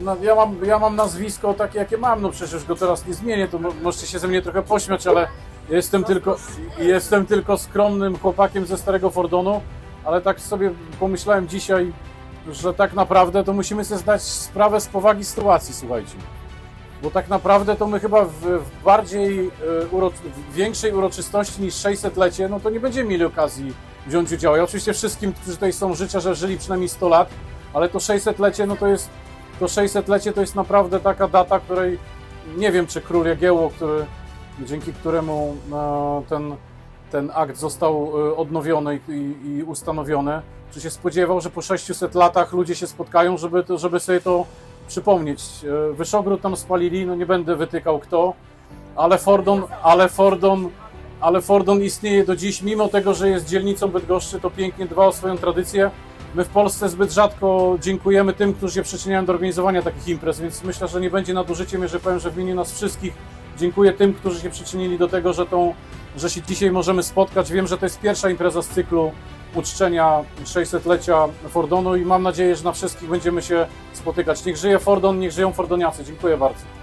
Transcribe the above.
na, ja, mam, ja mam nazwisko takie, jakie mam, no przecież go teraz nie zmienię, to mo- możecie się ze mnie trochę pośmiać, ale jestem tylko, jestem tylko skromnym chłopakiem ze Starego Fordonu, ale tak sobie pomyślałem dzisiaj, że tak naprawdę to musimy sobie zdać sprawę z powagi sytuacji, słuchajcie. Bo tak naprawdę to my chyba w, w bardziej, e, uro, w większej uroczystości niż 600-lecie, no to nie będziemy mieli okazji wziąć udziału. Ja oczywiście wszystkim, którzy tutaj są, życzę, że żyli przynajmniej 100 lat, ale to 600-lecie, no to jest, to 600-lecie to jest naprawdę taka data, której nie wiem, czy król Jagiełło, który, dzięki któremu e, ten, ten akt został e, odnowiony i, i ustanowiony, czy się spodziewał, że po 600 latach ludzie się spotkają, żeby, żeby sobie to przypomnieć. E, Wyszogród tam spalili, no nie będę wytykał kto, ale Fordon, ale Fordon, ale Fordon istnieje do dziś, mimo tego, że jest dzielnicą Bydgoszczy, to pięknie dba o swoją tradycję. My w Polsce zbyt rzadko dziękujemy tym, którzy się przyczyniają do organizowania takich imprez, więc myślę, że nie będzie nadużyciem, jeżeli powiem, że w imieniu nas wszystkich dziękuję tym, którzy się przyczynili do tego, że, tą, że się dzisiaj możemy spotkać. Wiem, że to jest pierwsza impreza z cyklu uczczenia 600-lecia Fordonu i mam nadzieję, że na wszystkich będziemy się spotykać. Niech żyje Fordon, niech żyją Fordoniacy. Dziękuję bardzo.